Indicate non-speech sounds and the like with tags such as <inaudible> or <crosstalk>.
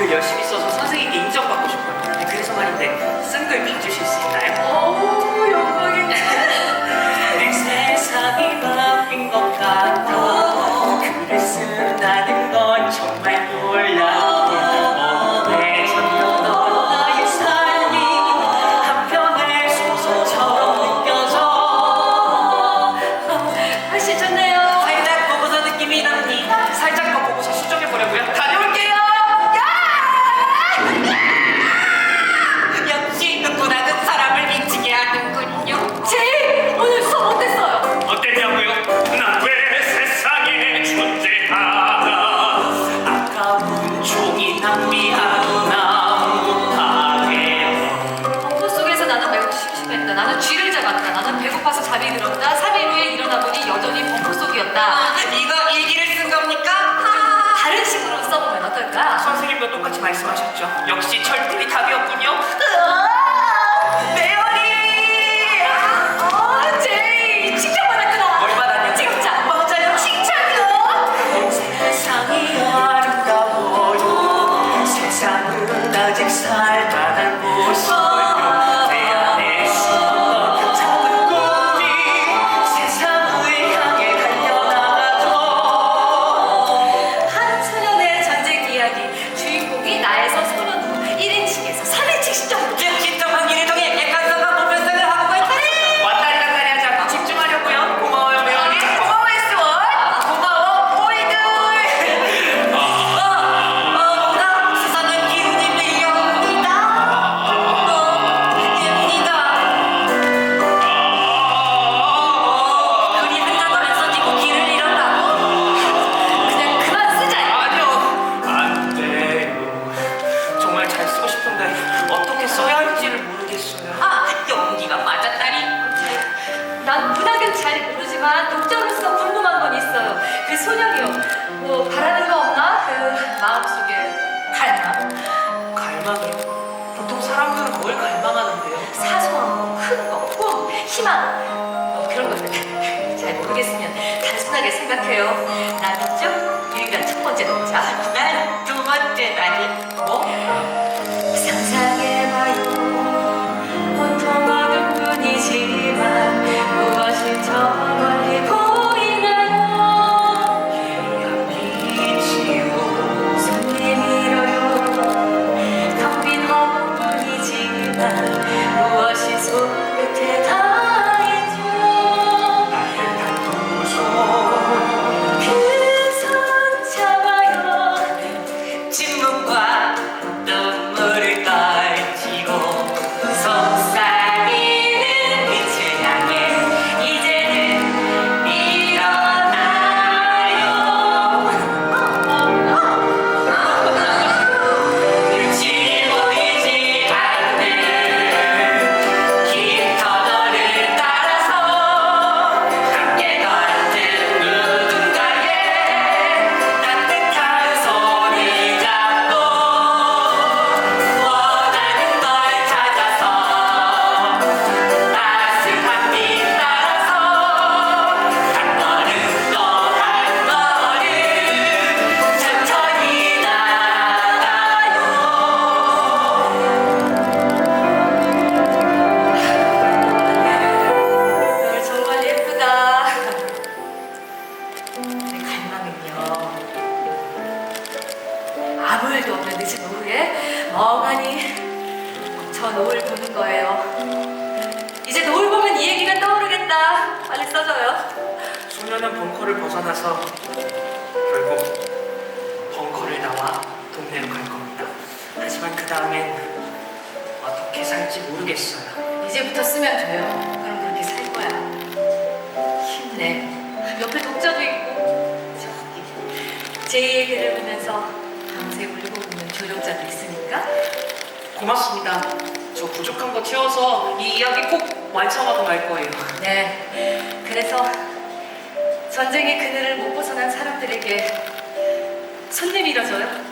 글 열심히 말씀하셨죠. 역시 철들이 답이었군요. 메어리! 아, 제이 칭찬 받았구나. 뭘 받았냐? 칭찬. 맞아요. 칭찬이요. 세상이 아름다워요. 세상은 아직 살 난 문학은 잘 모르지만 독자로서 궁금한 건 있어요. 그 소년이요. 뭐 바라는 거 없나? 그 마음속에 갈망? 갈망이요? 보통 사람들은 뭘 갈망하는데요? 사소한 거, 큰 거, 꿈, 희망 뭐 그런 것들 <laughs> 잘 모르겠으면 단순하게 생각해요. 나 믿죠? 유일한 첫 번째 동자. 난 두 번째다니 뭐? 아무 일도 없는 늦은 오후에 멍하니 저 노을 보는 거예요. 이제 노을 보면 이 얘기가 떠오르겠다. 빨리 써줘요. 소녀는 벙커를 벗어나서 결국 벙커를 나와 동네로 갈 겁니다. 하지만 그 다음엔 어떻게 살지 모르겠어요. 이제부터 쓰면 돼요. 그럼 그렇게 살 거야. 힘내. 옆에 독자도 있고 저기 제 얘기를 보면서 밤새 울고 웃는 조력자도 있으니까 고맙습니다. 저 부족한 거 채워서 이 이야기 꼭 완성하고 말 거예요. 네. 그래서 전쟁의 그늘을 못 벗어난 사람들에게 손 내밀어줘요. 제가